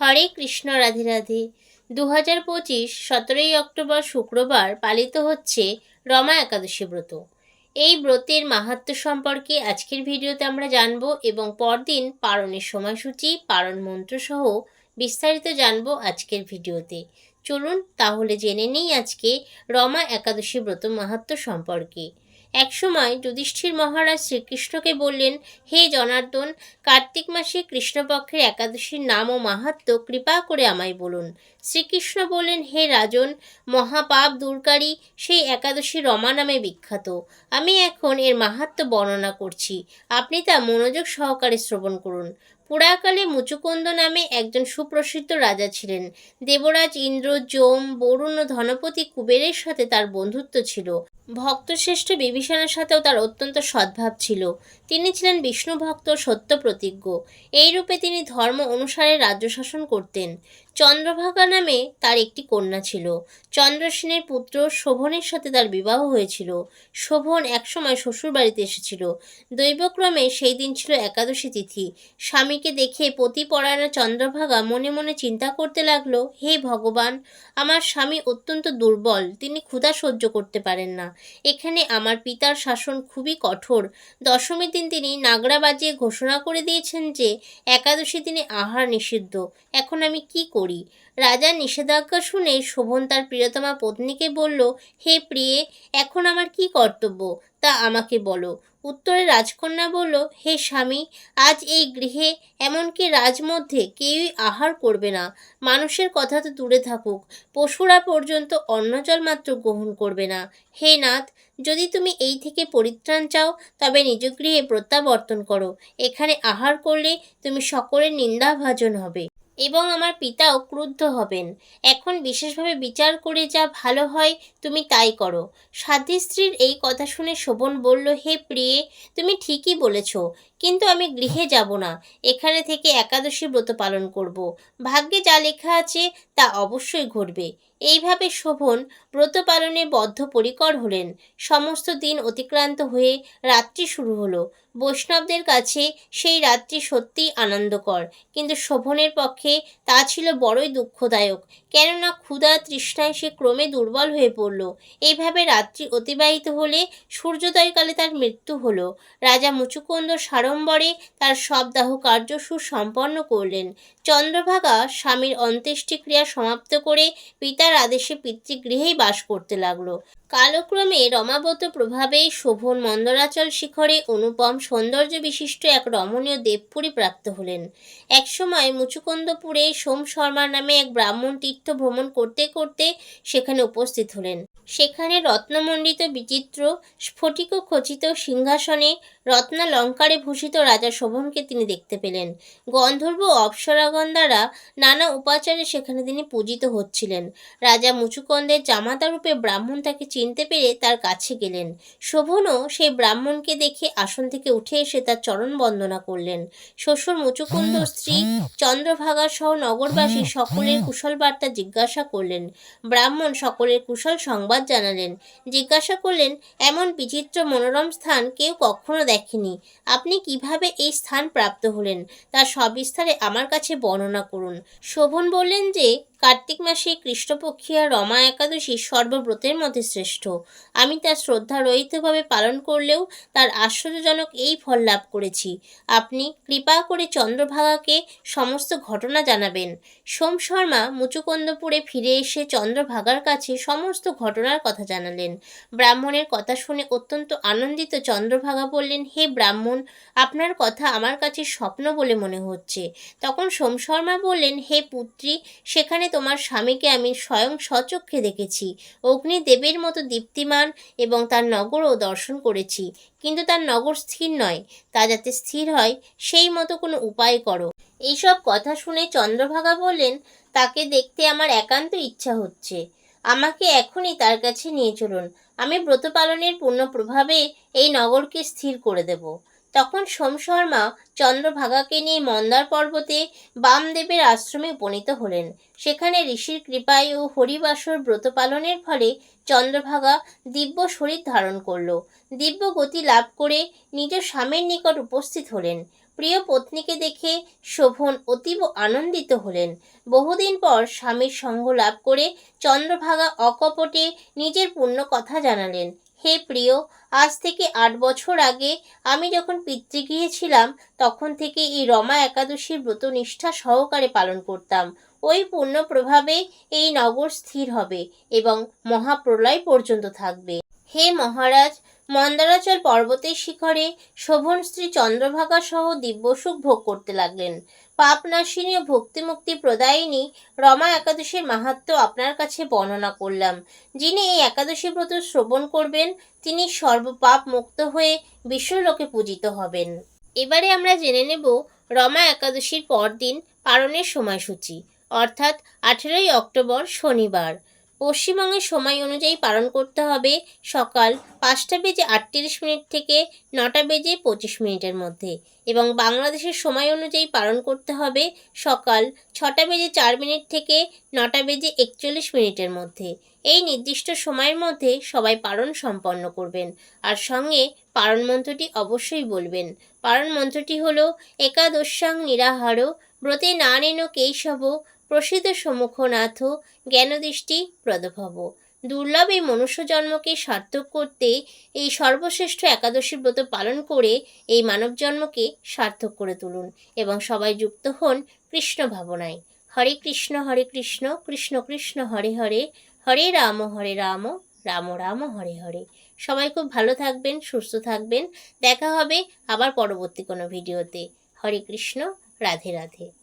হরে কৃষ্ণ, রাধে রাধে। দু হাজার পঁচিশ, সতেরোই অক্টোবর শুক্রবার পালিত হচ্ছে রমা একাদশী ব্রত। এই ব্রতের মাহাত্ম্য সম্পর্কে আজকের ভিডিওতে আমরা জানব এবং পরদিন পালনের সময়সূচি পালন মন্ত্র সহ বিস্তারিত জানব আজকের ভিডিওতে। চলুন তাহলে জেনে নিই আজকে রমা একাদশী ব্রত মাহাত্ম্য সম্পর্কে। একসময় যুধিষ্ঠির মহারাজ শ্রীকৃষ্ণকে বললেন, হে জনার্দন, কার্তিক মাসে কৃষ্ণপক্ষের একাদশীর নাম ও মাহাত্ম্য কৃপা করে আমায় বলুন। শ্রীকৃষ্ণ বললেন, হে রাজন, মহাপাপ দূরকারী সেই একাদশী রমা নামে বিখ্যাত। আমি এখন এর মাহাত্ম্য বর্ণনা করছি। আপনি তা মনোযোগ সহকারে শ্রবণ করুন। পুরাকালে মুচুকুন্দ নামে একজন সুপ্রসিদ্ধ রাজা ছিলেন। দেবরাজ ইন্দ্র, যম, বরুণ ও ধনপতি কুবেরের সাথে তার বন্ধুত্ব ছিল। ভক্তশ্রেষ্ঠ বিভীষণের সাথেও তার অত্যন্ত সদ্ভাব ছিল। তিনি ছিলেন বিষ্ণু ভক্ত, সত্য প্রতিজ্ঞ। এই রূপে তিনি ধর্ম অনুসারে রাজ্য শাসন করতেন। চন্দ্রভাগা নামে তার একটি কন্যা ছিল। চন্দ্রসেনের পুত্র শোভনের সাথে তার বিবাহ হয়েছিল। শোভন একসময় শ্বশুর বাড়িতে এসেছিল। দৈবক্রমে সেই দিন ছিল একাদশী তিথি। স্বামীকে দেখে পতিপরায়ণা চন্দ্রভাগা মনে মনে চিন্তা করতে লাগল, হে ভগবান, আমার স্বামী অত্যন্ত দুর্বল, তিনি ক্ষুধা সহ্য করতে পারেন না। এখানে আমার পিতার শাসন খুবই কঠোর। দশমীর দিন তিনি নাগড়া বাজিয়ে ঘোষণা করে দিয়েছেন যে, একাদশী দিনে আহার নিষিদ্ধ। এখন আমি কি করি? রাজার নিষেধাজ্ঞা শুনে শোভন তার প্রিয়তমা পত্নীকে বলল, হে প্রিয়ে, এখন আমার কি কর্তব্য? তা আমাকে বলো। উত্তরে রাজকন্যা বলল, হে স্বামী, আজ এই গৃহে এমনকি রাজমধ্যে কেউই আহার করবে না। মানুষের কথা তো দূরে থাকুক। পশুরা পর্যন্ত অন্ন জল মাত্র গ্রহণ করবে না। হে নাথ, যদি তুমি এই থেকে পরিত্রাণ চাও, তবে নিজ গৃহে প্রত্যাবর্তন করো। এখানে আহার করলে তুমি সকলের নিন্দাভাজন হবে। এবং আমার পিতাও ক্রুদ্ধ হবেন। এখন বিশেষভাবে বিচার করে যা ভালো হয়, তুমি তাই করো। সাধ্যী স্ত্রীর এই কথা শুনে শোভন বলল, হে প্রিয়ে, তুমি ঠিকই বলেছ। কিন্তু আমি গৃহে যাব না। এখানে থেকে একাদশী ব্রত পালন করব। ভাগ্যে যা লেখা আছে, তা অবশ্যই ঘটবে। এইভাবে শোভন ব্রত পালনে বদ্ধপরিকর হলেন। সমস্ত দিন অতিক্রান্ত হয়ে রাত্রি শুরু হলো। বৈষ্ণবদের কাছে সেই রাত্রি সত্যিই আনন্দকর। কিন্তু শোভনের পক্ষে তা ছিল বড়ই দুঃখদায়ক। কেননা ক্ষুধা তৃষ্ণায় সে ক্রমে দুর্বল হয়ে পড়ল। এইভাবে রাত্রি অতিবাহিত হলে সূর্যোদয়কালে তার মৃত্যু হলো। রাজা মুচুকুন্দ সাড়ম্বরে তার সব দাহ কার্য সুসম্পন্ন করলেন। চন্দ্রভাগা স্বামীর অন্ত্যেষ্টিক্রিয়া সমাপ্ত করে পিতার আদেশে পিতৃগৃহেই বাস করতে লাগল। কালক্রমে রমাবত প্রভাবে শোভন মন্দরাচল শিখরে অনুপম সৌন্দর্য বিশিষ্ট এক রমণীয় দেবপুরী প্রাপ্ত হলেন। একসময় মুচুকুন্দপুরে সোম শর্মা নামে এক ব্রাহ্মণ তীর্থ ভ্রমণ করতে করতে সেখানে উপস্থিত হলেন। সেখানে রত্নমণ্ডিত বিচিত্র স্ফটিক খচিত সিংহাসনে রত্নালঙ্কারে ভূষিত রাজা শোভনকে তিনি দেখতে পেলেন। গন্ধর্ব অপ্সরাগণ দ্বারা নানা উপাচারে সেখানে তিনি পূজিত হচ্ছিলেন। রাজা মুচুকন্দের জামাতা রূপে ব্রাহ্মণ তাকে চিনতে পেরে তার কাছে গেলেন। শোভনও সেই ব্রাহ্মণকে দেখে আসন থেকে উঠে এসে তার চরণ বন্দনা করলেন। শ্বশুর মুচুকুন্দ স্ত্রী চন্দ্রভাগা সহ নগরবাসী সকলের কুশল বার্তা জিজ্ঞাসা করলেন। ব্রাহ্মণ সকলের কুশল সংবাদ জানালেন। জিজ্ঞাসা করলেন এমন বিচিত্র মনোরম স্থান কেউ কখনো দেখেনি। আপনি কীভাবে এই স্থান প্রাপ্ত হলেন? তার সবিস্তারে আমার কাছে বর্ণনা করুন। শোভন বললেন যে কার্তিক মাসে কৃষ্ণপক্ষিয়া রমা একাদশী সর্বব্রতের মধ্যে শ্রেষ্ঠ। আমি তার শ্রদ্ধা রহিতভাবে পালন করলেও তার আশ্চর্যজনক এই ফল লাভ করেছি। আপনি কৃপা করে চন্দ্রভাগাকে সমস্ত ঘটনা জানাবেন। সোম শর্মা মুচুকুন্দপুরে ফিরে এসে চন্দ্রভাগার কাছে সমস্ত ঘটনার কথা জানালেন। ব্রাহ্মণের কথা শুনে অত্যন্ত আনন্দিত চন্দ্রভাগা বললেন, হে ব্রাহ্মণ, আপনার কথা আমার কাছে স্বপ্ন বলে মনে হচ্ছে। তখন সোম শর্মা বললেন, হে পুত্রী, সেখানে তোমার স্বামীকে আমি স্বয়ং স্বচক্ষে দেখেছি। অগ্নিদেবের মতো দীপ্তিমান এবং তার নগরও দর্শন করেছি। কিন্তু তার নগর স্থির নয়, তা যাতে স্থির হয়, সেই মতো কোনো উপায় করো। এইসব কথা শুনে চন্দ্রভাগা বললেন, তাকে দেখতে আমার একান্ত ইচ্ছা হচ্ছে। আমাকে এখনই তার কাছে নিয়ে চলুন। আমি ব্রত পালনের পূর্ণ প্রভাবে এই নগরকে স্থির করে দেব। তখন সোম শর্মা চন্দ্রভাগাকে নিয়ে মন্দার পর্বতে বামদেবের আশ্রমে উপনীত হলেন। সেখানে ঋষির কৃপায় ও হরিবাসর ব্রত পালনের ফলে চন্দ্রভাগা দিব্য শরীর ধারণ করল। দিব্য গতি লাভ করে নিজ স্বামীর নিকট উপস্থিত হলেন। প্রিয় পত্নীকে দেখে শোভন অতীব আনন্দিত হলেন। বহুদিন পর স্বামীর সঙ্গ লাভ করে চন্দ্রভাগা অকপটে নিজের পূর্ণ কথা জানালেন। হে প্রিয়, আজ থেকে আট বছর আগে আমি যখন পিতৃ গিয়েছিলাম তখন থেকে এই রমা একাদশীর ব্রত নিষ্ঠা সহকারে পালন করতাম। ওই পূর্ণ প্রভাবে এই নগর স্থির হবে এবং মহাপ্রলয় পর্যন্ত থাকবে। হে মহারাজ, মন্দারাচল পর্বতের শিখরে শোভন স্ত্রী চন্দ্রভাগা সহ দিব্যসুখ ভোগ করতে লাগলেন। পাপনাশিনী ও ভক্তিমুক্তি প্রদায়িনী রমা একাদশীর মাহাত্ম্য আপনার কাছে বর্ণনা করলাম। যিনি এই একাদশী ব্রত শ্রবণ করবেন, তিনি সর্বপাপ মুক্ত হয়ে বিশ্বলোকে পূজিত হবেন। এবারে আমরা জেনে নেব রমা একাদশীর পরদিন পালনের সময়সূচি, অর্থাৎ আঠেরোই অক্টোবর শনিবার। পশ্চিমবঙ্গের সময় অনুযায়ী পালন করতে হবে সকাল পাঁচটা বেজে আটত্রিশ মিনিট থেকে নটা বেজে পঁচিশ মিনিটের মধ্যে এবং বাংলাদেশের সময় অনুযায়ী পালন করতে হবে সকাল ছটা বেজে চার মিনিট থেকে নটা বেজে একচল্লিশ মিনিটের মধ্যে। এই নির্দিষ্ট সময়ের মধ্যে সবাই পালন সম্পন্ন করবেন। আর সঙ্গে পালন মন্ত্রটি অবশ্যই বলবেন। পালন মন্ত্রটি হলো একাদশ্যাং নিরাহার, ব্রতে না নেন কেশব প্রসিদ্ধ সম্মুখনাথ জ্ঞানদৃষ্টি প্রদভব। দুর্লভ এই মনুষ্য জন্মকে সার্থক করতে এই সর্বশ্রেষ্ঠ একাদশী ব্রত পালন করে এই মানব জন্মকে সার্থক করে তুলুন এবং সবাই যুক্ত হন কৃষ্ণ ভাবনায়। হরে কৃষ্ণ হরে কৃষ্ণ কৃষ্ণ কৃষ্ণ, হরে হরে হরে রাম হরে রাম রাম রাম, হরে হরে। সবাই খুব ভালো থাকবেন, সুস্থ থাকবেন। দেখা হবে আবার পরবর্তী কোনো ভিডিওতে। হরে কৃষ্ণ, রাধে রাধে।